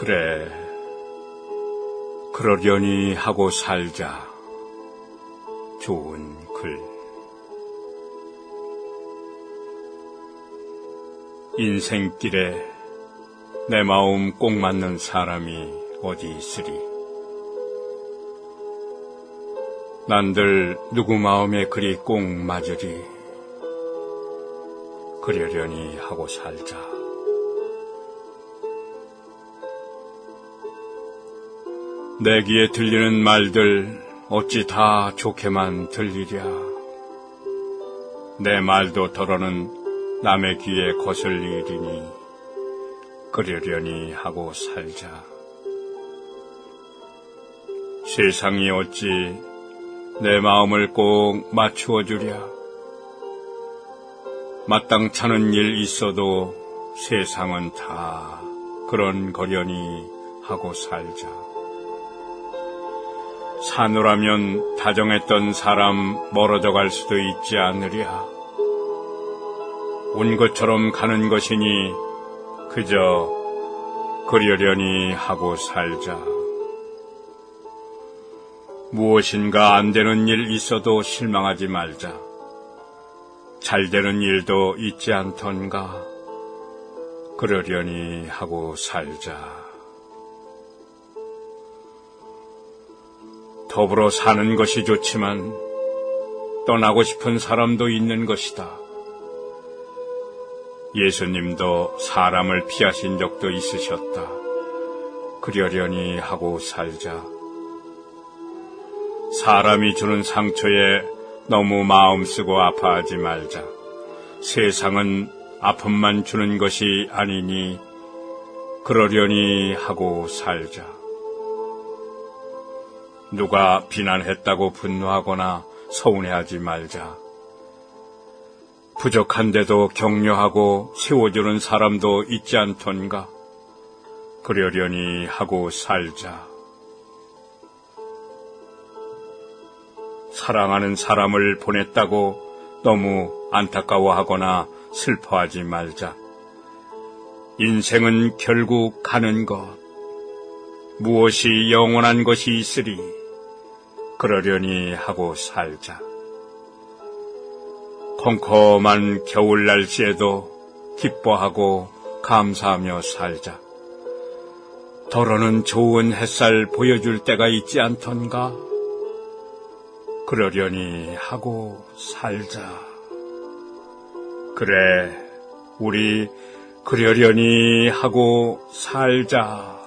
그래, 그러려니 하고 살자. 좋은 글. 인생길에 내 마음 꼭 맞는 사람이 어디 있으리. 난들 누구 마음에 그리 꼭 맞으리. 그러려니 하고 살자. 내 귀에 들리는 말들 어찌 다 좋게만 들리랴. 내 말도 더러는 남의 귀에 거슬리리니 그러려니 하고 살자. 세상이 어찌 내 마음을 꼭 맞추어 주랴. 마땅찮은 일 있어도 세상은 다 그런 거려니 하고 살자. 사노라면 다정했던 사람 멀어져 갈 수도 있지 않으랴. 온 것처럼 가는 것이니 그저 그려려니 하고 살자. 무엇인가 안 되는 일 있어도 실망하지 말자. 잘 되는 일도 있지 않던가. 그러려니 하고 살자. 더불어 사는 것이 좋지만 떠나고 싶은 사람도 있는 것이다. 예수님도 사람을 피하신 적도 있으셨다. 그러려니 하고 살자. 사람이 주는 상처에 너무 마음 쓰고 아파하지 말자. 세상은 아픔만 주는 것이 아니니 그러려니 하고 살자. 누가 비난했다고 분노하거나 서운해하지 말자. 부족한데도 격려하고 세워주는 사람도 있지 않던가. 그러려니 하고 살자. 사랑하는 사람을 보냈다고 너무 안타까워하거나 슬퍼하지 말자. 인생은 결국 가는 것. 무엇이 영원한 것이 있으리. 그러려니 하고 살자. 컴컴한 겨울 날씨에도 기뻐하고 감사하며 살자. 더러는 좋은 햇살 보여줄 때가 있지 않던가? 그러려니 하고 살자. 그래, 우리 그러려니 하고 살자.